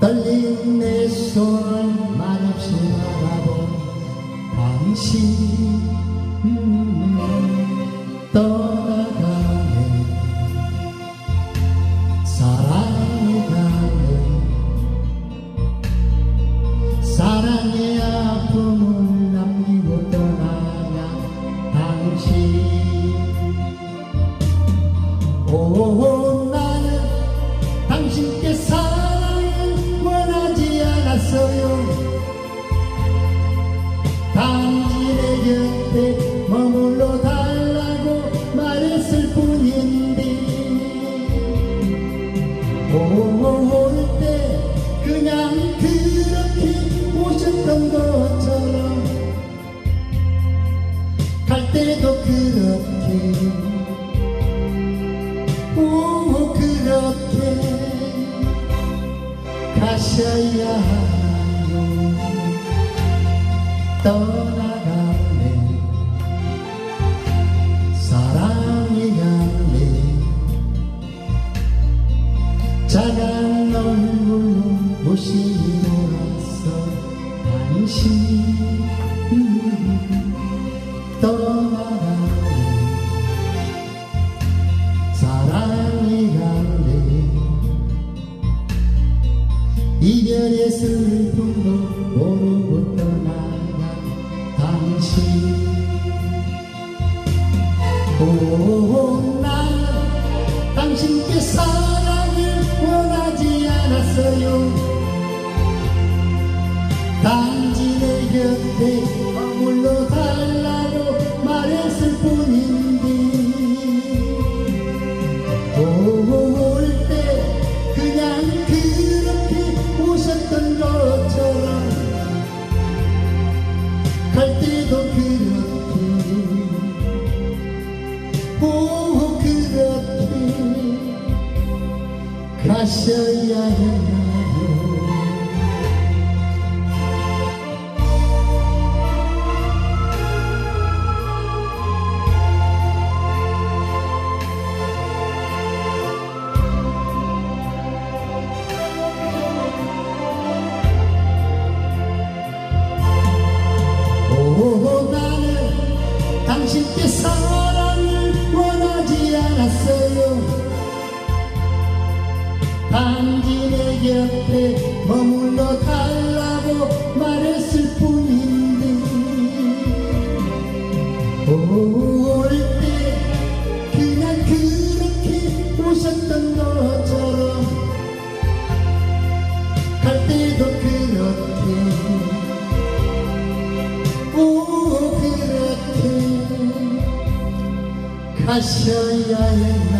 떨린 내 손을 말없이 바라본 당신 음, 떠나가네. 사랑이 가네. 사랑의 아픔을 남기고 떠나간 당신. 오 나는 곁에 머물러 달라고 말했을 뿐인데. 올때 그냥 그렇게 오셨던 것처럼 갈 때도 그렇게. 오 그렇게 가셔야 하나요 떠나가 작은 얼굴로 모시고 왔어. 당신 떠나가네 사랑이 갔네 이별의 슬픔 단지 내 곁에 머물러 달라고 말했을 뿐인데. 올 때 그냥 그렇게 오셨던 것처럼 갈 때도 그렇게 오 그렇게 가셔야 했나요 당신께 사랑을 원하지 않았어요. 단지 내 곁에 머물러 달라고 말했을 뿐인데 올 때 그냥 그렇게 오셨던 것 오 그렇게 가셔야 했나